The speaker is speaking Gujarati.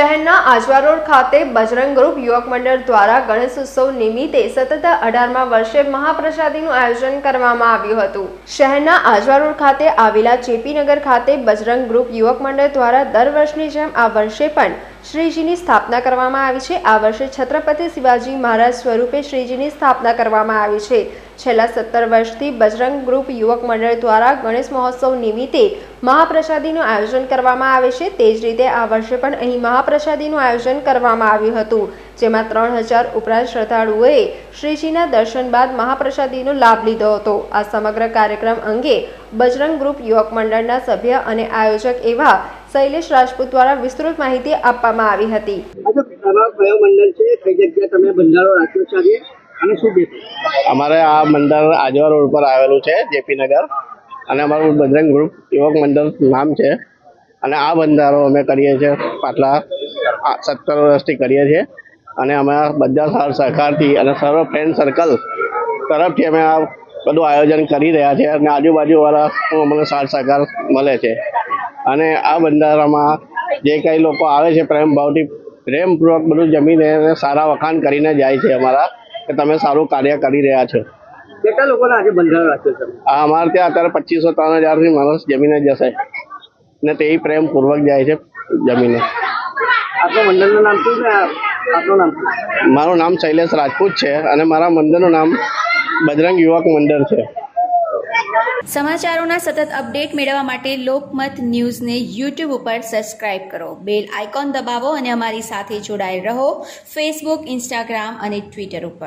શહેરના આજવા રોડ ખાતે બજરંગ ગ્રુપ યુવક મંડળ દ્વારા ગણેશ ઉત્સવ નિમિત્તે સતત અઢારમા વર્ષે મહાપ્રસાદીનું આયોજન કરવામાં આવ્યું હતું. શહેરના આજવા રોડ ખાતે આવેલા ચેપીનગર ખાતે બજરંગ ગ્રુપ યુવક મંડળ દ્વારા દર વર્ષની જેમ આ વર્ષે પણ શ્રીજીની સ્થાપના કરવામાં આવી છે. આ વર્ષે છત્રપતિ શિવાજી મહારાજ સ્વરૂપે શ્રીજીની સ્થાપના કરવામાં આવી છે. છેલ્લા સત્તર વર્ષથી બજરંગ ગ્રુપ યુવક મંડળ દ્વારા ગણેશ મહોત્સવ નિમિત્તે મહાપ્રસાદીનું આયોજન કરવામાં આવે છે. તે જ રીતે આ વર્ષે પણ અહીં મહાપ્રસાદીનું આયોજન કરવામાં આવ્યું હતું. જેમાં ત્રણ હજાર ઉપરાંત શ્રદ્ધાળુઓએ શ્રીજીના દર્શન બાદ મહાપ્રસાદીનો લાભ લીધો હતો. આ સમગ્ર કાર્યક્રમ અંગે બજરંગ ગ્રુપ યુવક મંડળના સભ્ય અને આયોજક એવા શૈલેષ રાજપૂત દ્વારા વિસ્તૃત માહિતી આપવામાં આવી હતી. આજે તમારો કયો મંડળ છે કઈ જગ્યાએ તમે ભંડારો રાખ્યો છે અને શું અમારે આ મંડળ આજવા રોડ પર આવેલું છે જેપી નગર. અને અમારું બજરંગ ગ્રુપ યુવક મંડળ નામ છે. અને આ બંધારો અમે કરીએ છીએ પાછલા સત્તર વર્ષથી કરીએ છીએ. અને અમે બધા સાર સહકારથી અને સર્વ ફ્રેન્ડ સર્કલ તરફથી અમે આ બધું આયોજન કરી રહ્યા છે અને આજુબાજુવાળા અમને સાર સહકાર મળે છે. અને આ બંધારામાં જે કંઈ લોકો આવે છે પ્રેમ ભાવથી પ્રેમપૂર્વક બધું જમીને અને સારા વખાણ કરીને જાય છે અમારા કે તમે સારું કાર્ય કરી રહ્યા છો. કેટલા લોકોને આજે બંધારણ રાખ્યો છે? આ અમારે ત્યાં અત્યારે પચીસો ત્રણ હજારથી માણસ જમીને જશે. ને તે પ્રેમપૂર્વક જાય છે જમીને. આપણા મંડળનું નામ શું આ- આપનું નામ? મારું નામ શૈલેષ રાજપૂત છે અને મારા મંદિરનું નામ બજરંગ યુવક મંદિર છે. સમાચારોના સતત અપડેટ મેળવવા માટે લોકમત ન્યૂઝને યુટ્યુબ ઉપર સબસ્ક્રાઇબ કરો. બેલ આઇકોન દબાવો અને અમારી સાથે જોડાયેલ રહો ફેસબુક ઇન્સ્ટાગ્રામ અને ટ્વિટર ઉપર.